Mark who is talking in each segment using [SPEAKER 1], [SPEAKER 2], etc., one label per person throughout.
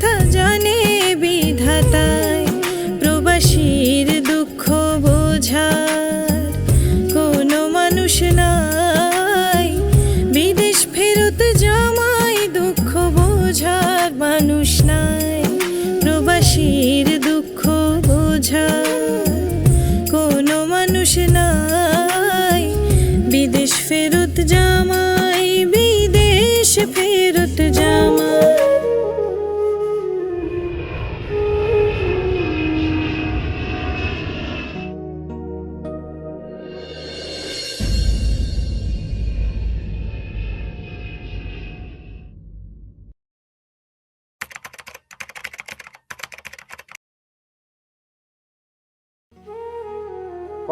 [SPEAKER 1] ব্যথা জানে বিধাতায়, প্রবাসীর দুঃখ বোঝার কোনো মানুষ নাই। বিদেশ ফেরত জামাই দুঃখ বোঝার মানুষ নাই। প্রবাসীর দুঃখ বোঝার কোনো মানুষ নাই। বিদেশ ফেরত জামাই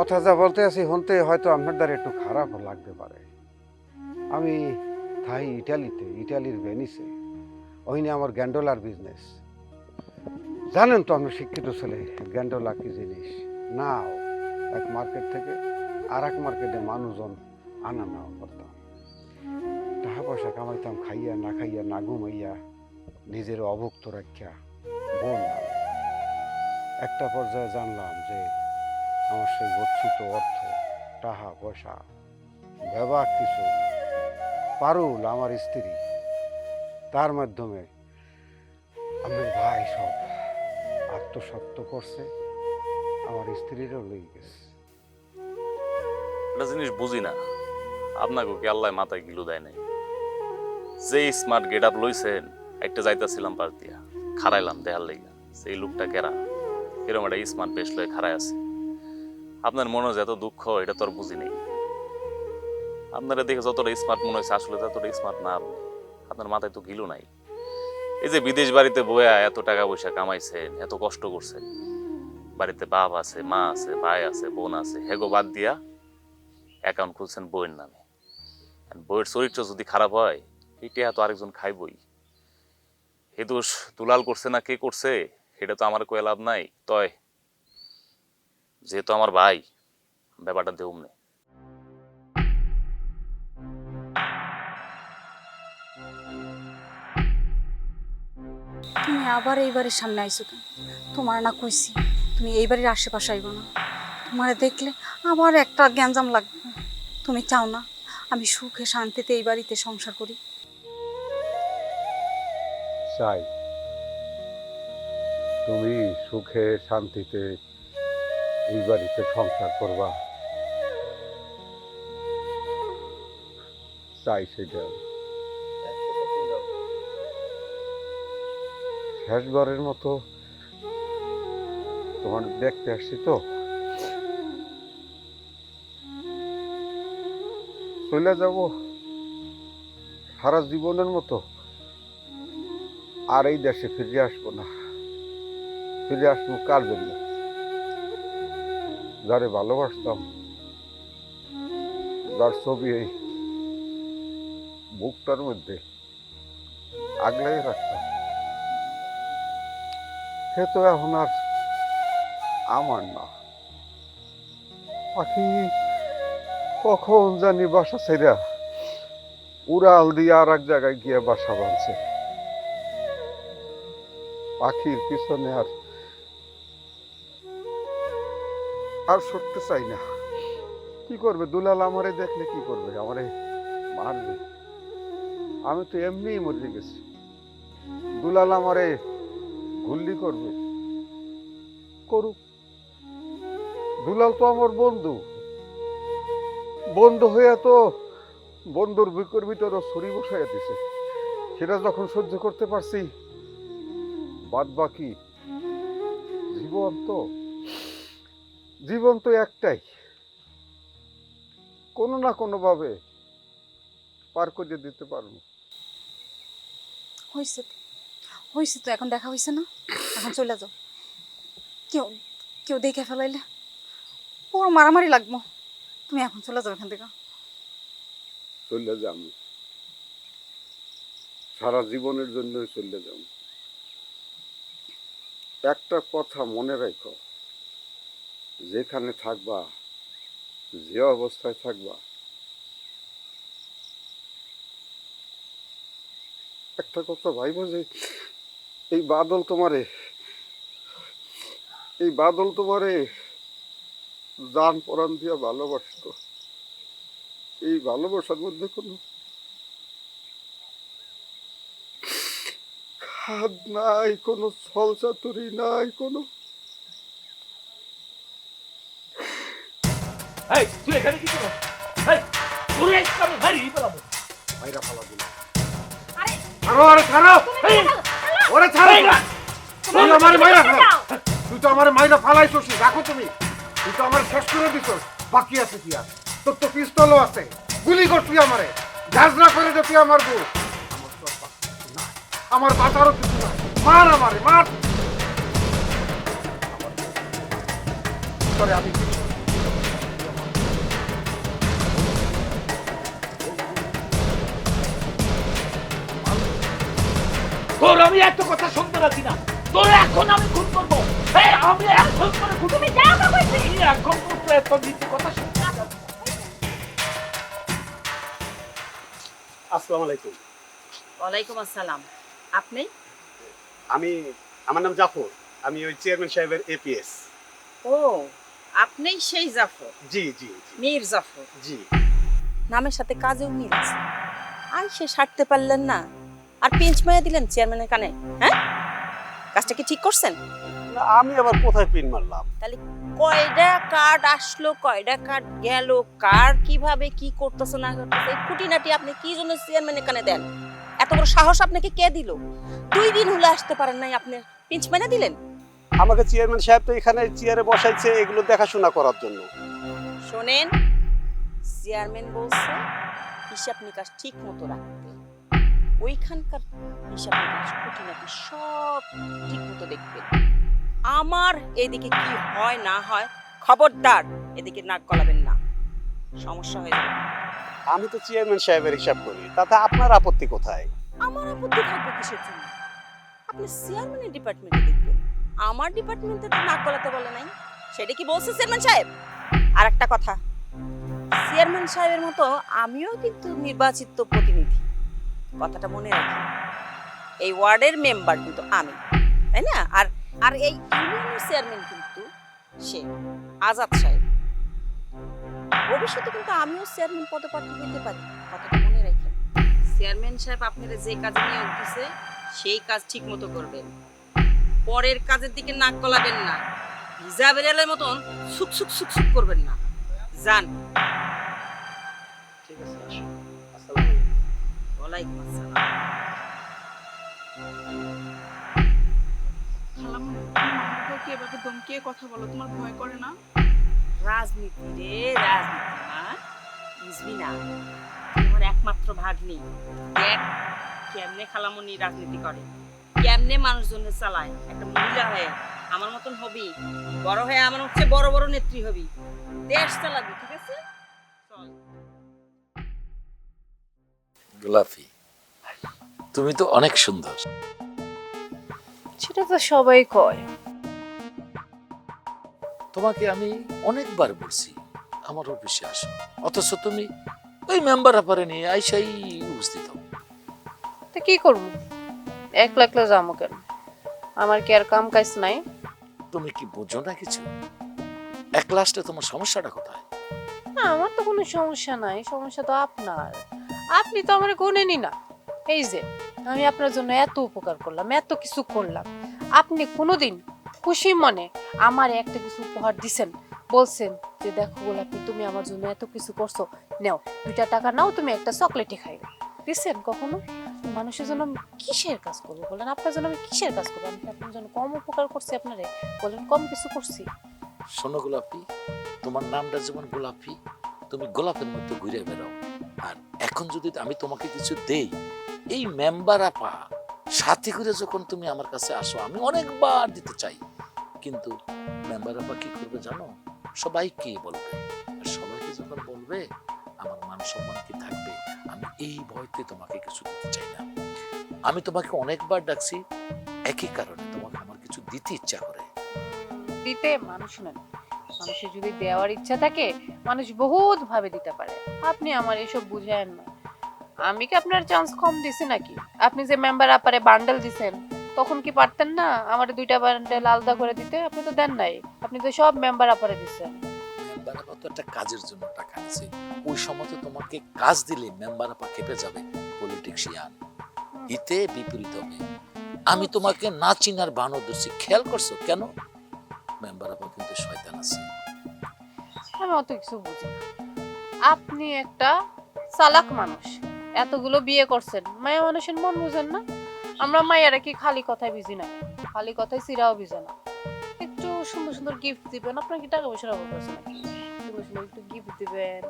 [SPEAKER 2] কথা যা বলতে আছি হনতে হয়তো আপনার দ্বারা একটু খারাপ লাগতে পারে। আমি থাই ইটালিতে, ইটালির ভেনিসে। ওইনে আমার গ্যান্ডোলার বিজনেস জানেন তো আমরা শিক্ষিত ছেলে, গ্যান্ডোলা কি জিনিস? নাও, এক মার্কেট থেকে আর এক মার্কেটে মানুষজন আনা নেওয়া করতাম। টাকা পয়সা কামাইতাম, খাইয়া না খাইয়া, না ঘুমাইয়া নিজের অভুক্ত রাখিয়া বোন একটা পর্যায়ে জানলাম যে আমার সেই গচ্ছিত অর্থ টাকা পয়সা, ব্যবহার কিছু, পারুল আমার স্ত্রী। তার মাধ্যমে আমার ভাই সব আত্মসত্য করছে, আমার স্ত্রীরও লই গেছে।
[SPEAKER 3] একটা জিনিস বুঝি না, আপনাকে কি আল্লাহ মাথায় গিলু দেয় নাই? যে স্মার্ট গেট আপ লইছেন, একটা যাইতাছিলাম পাশ দিয়া খারাইলাম দেহার লেগে, সেই লোকটা কেরা এরকম একটা স্মার্ট বেশ লয়ে খারাই আছে। আপনার মনে যে এত দুঃখ, এটা তো আর বুঝি নেই। আপনারা দেখে যতটা স্মার্ট মনে হয়েছে, আসলে ততটা স্মার্ট না। আপনি আপনার মাথায় তো গিলু নাই। এই যে বিদেশ বাড়িতে বয়া এত টাকা পয়সা কামাইছেন, এত কষ্ট করছেন। বাড়িতে বাপ আছে, মা আছে, ভাই আছে, বোন আছে, হেগো বাদ দিয়া অ্যাকাউন্ট খুলছেন বইয়ের নামে। বইয়ের চরিত্র যদি খারাপ হয় এটা তো আরেকজন খাইবই। হে দোষ দুলাল করছে না, কে করছে, সেটা তো আমার কয়ে লাভ নাই। তয় যেহেতু আমার ভাই ব্যাপারটা দেউম নেই।
[SPEAKER 4] তুমি আবার এই বাড়ির সামনে আইসো কেন? তোমার না কইছি তুমি এই বাড়ির আশেপাশে আইব না। তোমারে দেখলে আবার একটা গ্যাঞ্জাম লাগবে। তুমি চাও না আমি সুখে শান্তিতে এই বাড়িতে সংসার করি?
[SPEAKER 2] চাই তুমি সুখে শান্তিতে এই বাড়িতে সংসার করবা। চাই সেটা। শেষবারের মতো তোমার দেখতে আসছি তো। চলে যাব সারা জীবনের মতো। আর এই দেশে ফিরে আসব না। ফিরে আসব কার জন্য? যারে ভালোবাসতাম যার ছবি এই বুকটার মধ্যে আগলাই রাখতাম। সে তো এখন আর আমার না। পাখি কখন জানি বাসা ছেড়া উড়াল দিয়ে আর এক জায়গায় গিয়ে বাসা বাঁধছে। পাখির পিছনে আর আর সরতে চাই না। কি করবে? দুলাল আমারে দেখলে কি করবে? আমারে মারবে। আমি তো এমনিই মরে গেছি। দুলাল আমারে গুল্লি করবে। করুক। দুলাল তো আমার বন্ধু। বন্ধু হইয়া তো বন্ধুর বিকর ভিতরে ছড়ি বসাইয়া দিছে। সেটা যখন সহ্য করতে পারছি বাদ বাকি জীবন তো জীবন তো একটাই। কোনো না কোনোভাবে পার করে দিতে পারব।
[SPEAKER 4] হয়েছে তো। হয়েছে তো এখন দেখা হয়েছে না? এখন চলে যাও। কেউ কেউ দেখে ফেলাইলে। পুরো মারামারি লাগবো। তুমি এখন চলে যাও এখান থেকে।
[SPEAKER 2] চলে যাম। সারা জীবনের জন্য চলে যাম। একটা কথা মনে রেখো। যেখানে থাকবা, যে অবস্থায় থাকবা, একটা কথা ভাইব যে এই বাদল তোমারে, এই বাদল তোমারে জান পরাণ দিয়া ভালোবাসতো। এই ভালোবাসার মধ্যে কোনো খাদ নাই, কোনো ছল চাতুরি নাই, কোনো
[SPEAKER 5] এই তুই এখানে কি করো এই তোরে পেলাবো
[SPEAKER 2] ছাড়ো আরে ছাড়ো।
[SPEAKER 5] এই
[SPEAKER 2] ওরে ছাড়ো।
[SPEAKER 5] না।
[SPEAKER 2] তুই আমার মাইরা ফেলা তুই তো আমার মাইরা ফালাইছস রাখো তুমি। তুই তো আমার শেষ করে দিছস বাকি আছে কি আর? তোর তো পিস্তলও আছে। গুলি কর তুই আমারে। ঝাঁঝরা করে দে তুই আমার বউ। আমার। বাঁচারও কিছু নাই। মার আমারে মার। তোরে আমি
[SPEAKER 5] তোর আমি একটা কথা শুনতে রাখি না। তোর এখন আমি খুন করব। এই আমি এখন করে খুন তুমি যাও না কইছি এখন তো এত দিতে কথা শুনতে
[SPEAKER 6] আসসালামু আলাইকুম।
[SPEAKER 7] ওয়ালাইকুম আসসালাম। আপনি?
[SPEAKER 6] আমি আমার নাম জাফর। আমি ওই চেয়ারম্যান সাহেবের এপিএস
[SPEAKER 7] ও আপনি সেই জাফর?
[SPEAKER 6] জি জি জি।
[SPEAKER 7] মীর জাফর।
[SPEAKER 6] জি।
[SPEAKER 7] নামের সাথে কাজেও মিল আছে। আর সে সারতে পারলেন না। আর পিঞ্চ মায়া দিলেন চেয়ারম্যানের কানে? হ্যাঁ? কাজটা কি ঠিক করছেন?
[SPEAKER 6] আমি আবার কোথায় পিন মারলাম?
[SPEAKER 7] তাহলে কয়টা কার্ড আসলো কয়টা কার্ড গেল কার কীভাবে কি করতেছে না করতেছে এই খুঁটিনাটি আপনি কি জন্য চেয়ারম্যানের কানে দেন? এত বড় সাহস আপনাকে কে দিল? দুই দিন হলে আসতে পারেন নাই আপনি পিঞ্চ মাইনা দিলেন?
[SPEAKER 6] আমাকে চেয়ারম্যান সাহেব তো এখানে চেয়ারে বসাইছে এগুলো দেখাশোনা করার জন্য।
[SPEAKER 7] শোনেন চেয়ারম্যান বলছে হিসাব নিকাশ ঠিক মতো রাখতে ওইখানকার হিসাব খুঁটিনাটি সব ঠিক মতো দেখবেন। আমার এদিকে কি হয় না হয় খবরদার এদিকে নাক গলাবেন না। সমস্যা হয়ে যাবে।
[SPEAKER 6] আমি তো চেয়ারম্যান সাহেবের হিসাব করি তাতে আপনার আপত্তি কোথায়?
[SPEAKER 7] আমার আপত্তি থাকবে কিসের জন্য? আপনি চেয়ারম্যানের ডিপার্টমেন্টে দেখবেন। আমার ডিপার্টমেন্টে তো নাক গলাতে বলে নাই। সেটা কি বলছে চেয়ারম্যান সাহেব? আর একটা কথা। চেয়ারম্যান সাহেবের মতো আমিও কিন্তু নির্বাচিত প্রতিনিধি। কথাটা মনে রাখি। এই ওয়ার্ডের মেম্বার কিন্তু আমি, তাই না? আর আর এই ইউনিয়নের চেয়ারম্যান কিন্তু সে, আজাদ সাহেব। ভবিষ্যতে কিন্তু আমিও চেয়ারম্যান পদপ্রার্থী হইতে পারি, কথাটা মনে রাখেন চেয়ারম্যান সাহেব আপনারা যে কাজে নিয়োগ দিছে, সেই কাজ ঠিক মতো করবেন। পরের কাজের দিকে নাক গলাবেন না। ভিজা মতন সুক সুক সুক সুক করবেন না। যান ওয়ালাইকুম আসসালাম
[SPEAKER 8] খালাম্মা এভাবে ধমকিয়ে কথা বলো তোমার ভয় করে না?
[SPEAKER 7] রাজনীতি রে রাজনীতি মা। বুঝবি না তোমার একমাত্র ভাগ্নি। দেখ কেমনে খালামনি রাজনীতি করে কেমনে মানুষজনের চালায়। একটা মহিলা হয়ে আমার মতন হবি বড় হয়ে আমার হচ্ছে বড় বড় নেত্রী হবি। দেশ চালাবি ঠিক আছে?
[SPEAKER 9] গোলাপি। তুমি তো অনেক সুন্দর।
[SPEAKER 10] সেটা তো সবাই কয়।
[SPEAKER 9] তোমাকে আমি অনেকবার বলছি আমার অফিসে আসো। অথচ তুমি ওই মেম্বার আপারে নিয়ে আইসাই উপস্থিত হও
[SPEAKER 10] তা কি করব? একলা একলা যাব কেন? আমার কি আর কাম কাজ নাই?
[SPEAKER 9] তুমি কি বোঝো না কিছু? এক লাস্টে তোমার সমস্যাটা কোথায়?
[SPEAKER 10] না আমার তো কোনো সমস্যা নাই সমস্যা তো আপনার। আপনি তো আমার গোনেনি না। এই যে, আমি আপনার জন্য এত উপকার করলাম, এত কিছু করলাম। আপনি কোনোদিন খুশি মনে আমার একটা কিছু উপহার দিছেন, বলছেন যে, দেখো গোলাপি, তুমি আমার জন্য এত কিছু করছ, নাও, দুইটা টাকা নাও, তুমি একটা চকলেটই খাইবে দিছেন কখনো? মানুষের জন্য আমি কিসের কাজ করব বলেন? আপনার জন্য আমি কিসের কাজ করব? আমি আপনার জন্য কম উপকার করছি আপনারে? বলেন, কম কিছু করছি।
[SPEAKER 9] শোনো গোলাপি, তোমার নামটা যেমন গোলাপি তুমি গোলাপের মধ্যে ঘুরে বেড়াও। আর এখন যদি আমি তোমাকে কিছু দেই, এই মেম্বার আপা, সাথে করে যখন তুমি আমার কাছে আসো, আমি অনেকবার দিতে চাই। কিন্তু মেম্বার আপা কি করবে জানো? সবাইকে বলবে? সবাইকে যখন বলবে, আমার মান সম্মান কি থাকবে? আমি এই ভয়তে তোমাকে কিছু দিতে চাই না। আমি তোমাকে অনেকবার ডাকছি, একই কারণে তোমাকে আমার কিছু দিতে ইচ্ছা করে।
[SPEAKER 10] দিতে মানুষ নেন মানুষের যদি দেওয়ার ইচ্ছা থাকে মানুষ বহুত ভাবে দিতে পারে। আপনি আমার এসব বুঝায়েন না। আমি কি আপনার চান্স কম দিছি নাকি? আপনি যে মেম্বার আপারে বান্ডেল দিছেন তখন কি পারতেন না আমার দুইটা বান্ডেল আলাদা করে দিতে? আপনি তো দেন নাই। আপনি তো সব মেম্বার আপারে দিছেন
[SPEAKER 9] মেম্বার আপা তো একটা কাজের জন্য টাকা নিছে ওই সময় তো তোমাকে কাজ দিলে মেম্বার আপা খেপে যাবে পলিটিক্সিয়ান হিতে বিপরীত হবে। আমি তোমাকে না চিনার বানর দোষী খেয়াল করছ? কেন? মেম্বার আপা কিন্তু শয়তান। আছে।
[SPEAKER 10] আমি অত কিছু বুঝি আপনি একটা চালাক মানুষ, এতগুলো বিয়ে করছেন, মায়া মানুষের মন বুঝেন না? আমরা কি খালি কথায় না? খালি কথায় সিরাও না। একটু সুন্দর সুন্দর গিফট দিবেন, আপনার কি টাকা পয়সার অভাব আছে একটু গিফট দিবেন,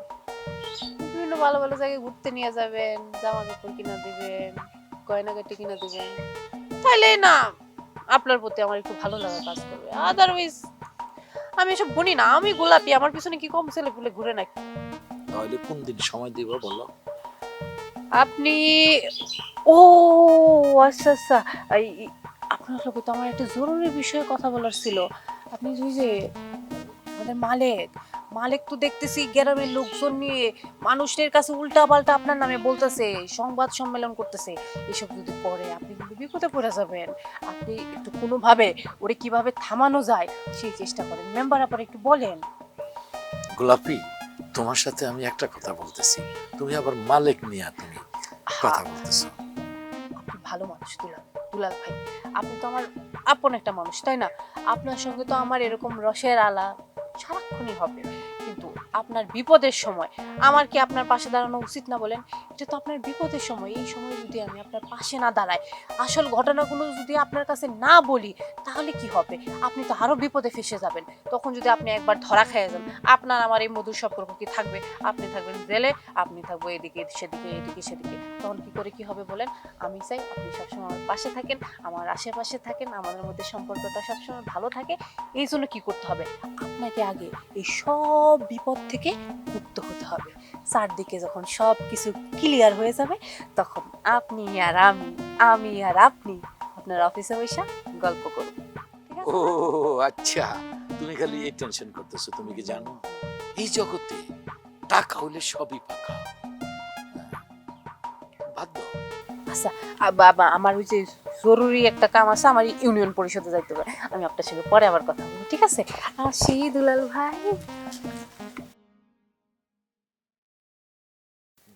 [SPEAKER 10] বিভিন্ন ভালো ভালো জায়গায় ঘুরতে নিয়ে যাবেন, জামা কাপড় কিনা দিবেন গয়নাগাটি কিনা দিবেন। তাইলে না, আপনার প্রতি আমার একটু ভালো লাগা কাজ করবে। আদারওয়াইজ আমি এসব গুনি না আমি গোলাপি আমার পিছনে কি কম ছেলে ফুলে ঘুরে নাকি?
[SPEAKER 9] তাহলে কোন দিন সময় দিব বলো?
[SPEAKER 10] আপনি ও আচ্ছা আচ্ছা এই আপনার সাথে তো আমার একটা জরুরি বিষয়ে কথা বলার ছিল। আপনি যে ওই যে আমাদের মালিক মালিক তো দেখতেছি গ্রামের লোকজন নিয়ে মানুষের কাছে উল্টা পাল্টা আপনার নামে বলতেছে সংবাদ সম্মেলন করতেছে। এসব যদি পরে আপনি কিন্তু বিপদে পড়ে যাবেন। আপনি একটু কোনোভাবে ওরে কীভাবে থামানো যায় সেই চেষ্টা করেন। মেম্বার আপনার একটু বলেন।
[SPEAKER 9] গোলাপি তোমার সাথে আমি একটা কথা বলতেছি। তুমি আবার মালিক নিয়ে তুমি। কথা বলতেছো।
[SPEAKER 10] আপনি ভালো মানুষ দুলাল। দুলাল ভাই আপনি তো আমার আপন একটা মানুষ তাই না? আপনার সঙ্গে তো আমার এরকম রসের আলা সারাক্ষণই হবে। কিন্তু আপনার বিপদের সময়। আমার কি আপনার পাশে দাঁড়ানো উচিত না বলেন? এটা তো আপনার বিপদের সময়। এই সময় যদি আমি আপনার পাশে না দাঁড়াই, আসল ঘটনাগুলো যদি আপনার কাছে না বলি, তাহলে কি হবে? আপনি তো আরও বিপদে ফেসে যাবেন। তখন যদি আপনি একবার ধরা খেয়ে যান, আপনার আমার এই মধুর সম্পর্ক কি থাকবে? আপনি থাকবেন জেলে, আপনি থাকব এদিকে, সেদিকে এদিকে, সেদিকে। তখন কি করে কি হবে বলেন? আমি চাই আপনি সবসময় আমার পাশে থাকেন, আমার আশেপাশে থাকেন, আমাদের মধ্যে সম্পর্কটা সবসময় ভালো থাকে। এই জন্য কি করতে হবে? আপনাকে আগে এই সব বিপদ থেকে মুক্ত হতে হবে। চারদিকে যখন সব কিছু ক্লিয়ার হয়ে যাবে তখন আপনি আর আমি আমি আর আপনি আপনার অফিসে বসে গল্প করব।
[SPEAKER 9] ও আচ্ছা। তুমি খালি এই টেনশন করতেছো তুমি কি জানো? এই জগতে টাকা হলে সবই পাকা। হ্যাঁ।
[SPEAKER 10] আচ্ছা বাবা আমার ওই যে জরুরি একটা কাম আছে আমার ইউনিয়ন পরিষদে যাইতে হবে। আমি আপনার সঙ্গে পরে আবার কথা বলব ঠিক আছে? আসি দুলাল ভাই।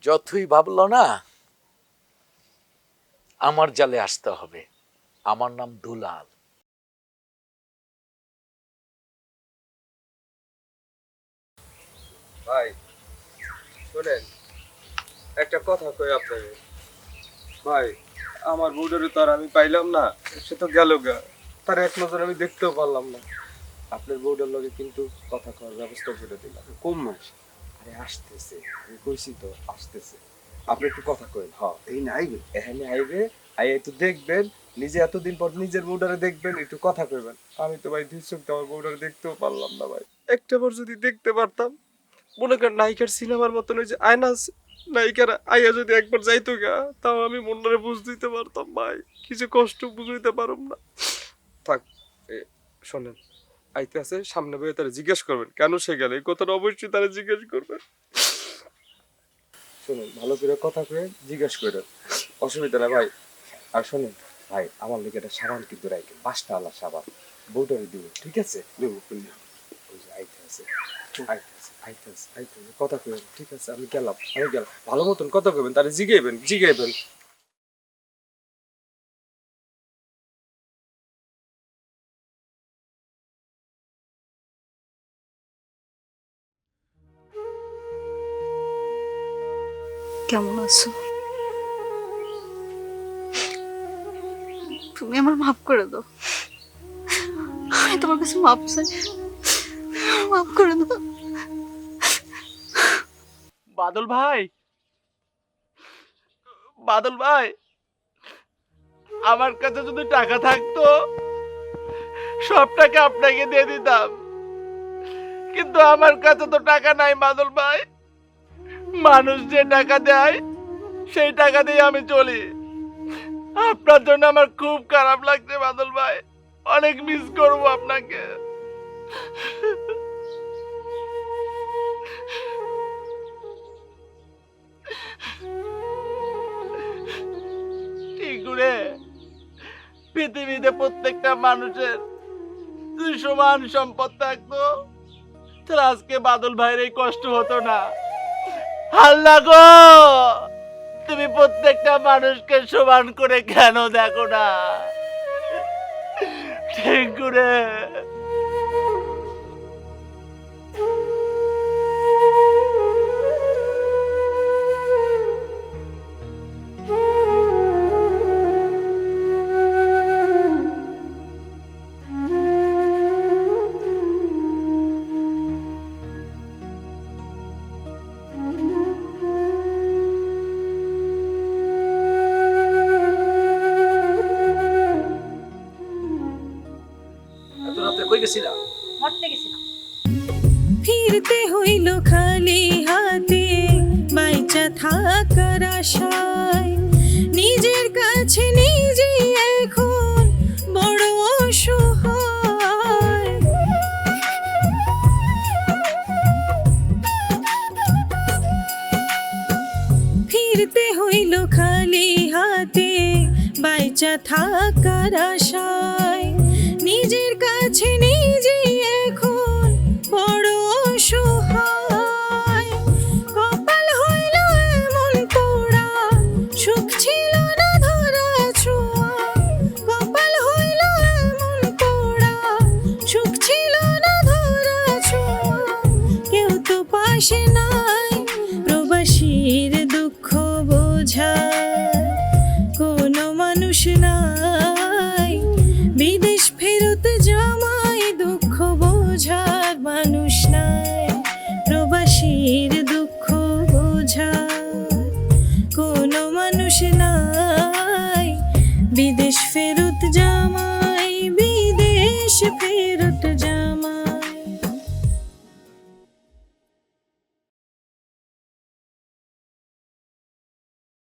[SPEAKER 9] যতই ভাবলো না, আমার জালে আসতে হবে। আমার নাম দুলাল।
[SPEAKER 11] ভাই, শোনেন, একটা কথা কই আপনাকে। ভাই, আমার বউটারে তো আর আমি পাইলাম না, সে তো গেল গা। তার এক নজর আমি দেখতেও পারলাম না। আপনার বউটার লগে কিন্তু কথা করার ব্যবস্থা করে দিলাম।
[SPEAKER 2] কোন মাস।
[SPEAKER 11] আরে, আসতেছে। আমি কইছি তো, আসতেছে। আপনি একটু কথা কইন। হ্যাঁ
[SPEAKER 2] এই না আইবে
[SPEAKER 11] এখানে আইবে আই একটু দেখবেন। নিজে এতদিন পর নিজের বউটারে দেখবেন, একটু কথা কইবেন। আমি তো ভাই, দুই চোখ আমার বউটারে দেখতেও পারলাম না ভাই। একটা বার যদি দেখতে পারতাম, মনে করেন নায়িকার সিনেমার মতন ওই যে আয়না নায়িকার আইয়া যদি একবার যাইতো গা, তাও আমি মনরে বুঝ দিতে পারতাম ভাই। কিছু কষ্ট, বুঝাইতে পারম না। থাক শোনেন। আইতে আছে সামনে বইয়ে তারা জিজ্ঞেস করবেন কেন সে গেল? এই কথাটা অবশ্যই তারা জিজ্ঞেস করবেন। শুনুন ভালো করে কথা কয়ে জিজ্ঞেস করেন অসুবিধা না ভাই। আর শোনেন ভাই আমার লিগে একটা সাবান কিন্তু রাখেন পাঁচটা আলা সাবান। বউটারে দিব ঠিক আছে? দেবো আইতে আছে আইতে আছে আইতে আছে আইতে কথা কইবেন ঠিক আছে? আমি গেলাম আমি গেলাম। ভালো মতন কথা কইবেন তাহলে জিগাইবেন জিগাইবেন।
[SPEAKER 4] কেমন আছো? তুমি আমার মাফ করে দাও। আমি তোমার কাছে মাফ চাই। মাফ করে দাও।
[SPEAKER 11] বাদল ভাই। বাদল ভাই,
[SPEAKER 5] আমার কাছে যদি টাকা থাকতো সব টাকা আপনাকে দিয়ে দিতাম। কিন্তু আমার কাছে তো টাকা নাই বাদল ভাই। মানুষ যে টাকা দেয়, সেই টাকা দিয়ে আমি চলি। আপনার জন্য আমার খুব খারাপ লাগছে, বাদল ভাই। অনেক মিস করব আপনাকে। পৃথিবীতে প্রত্যেকটা মানুষের সমান সম্পদ থাকতো। আজকে বাদল ভাইয়ের এই কষ্ট হতো না। আল্লাহ গো! তুমি প্রত্যেকটা মানুষকে সমান করে কেন দেখো না? ঠিক করে
[SPEAKER 1] হইল খালি হাতে, বাইচা থাকার আশায়। নিজের কাছে, নিজে এখন বড় অসহায়। কপাল হইল এমন পোড়া, সুখ ছিল না ধরা ছোঁয়া কপাল হইল এমন পোড়া, সুখ ছিল না ধরা ছোঁয়া কেউ তো পাশে নাই প্রবাসীর বোঝা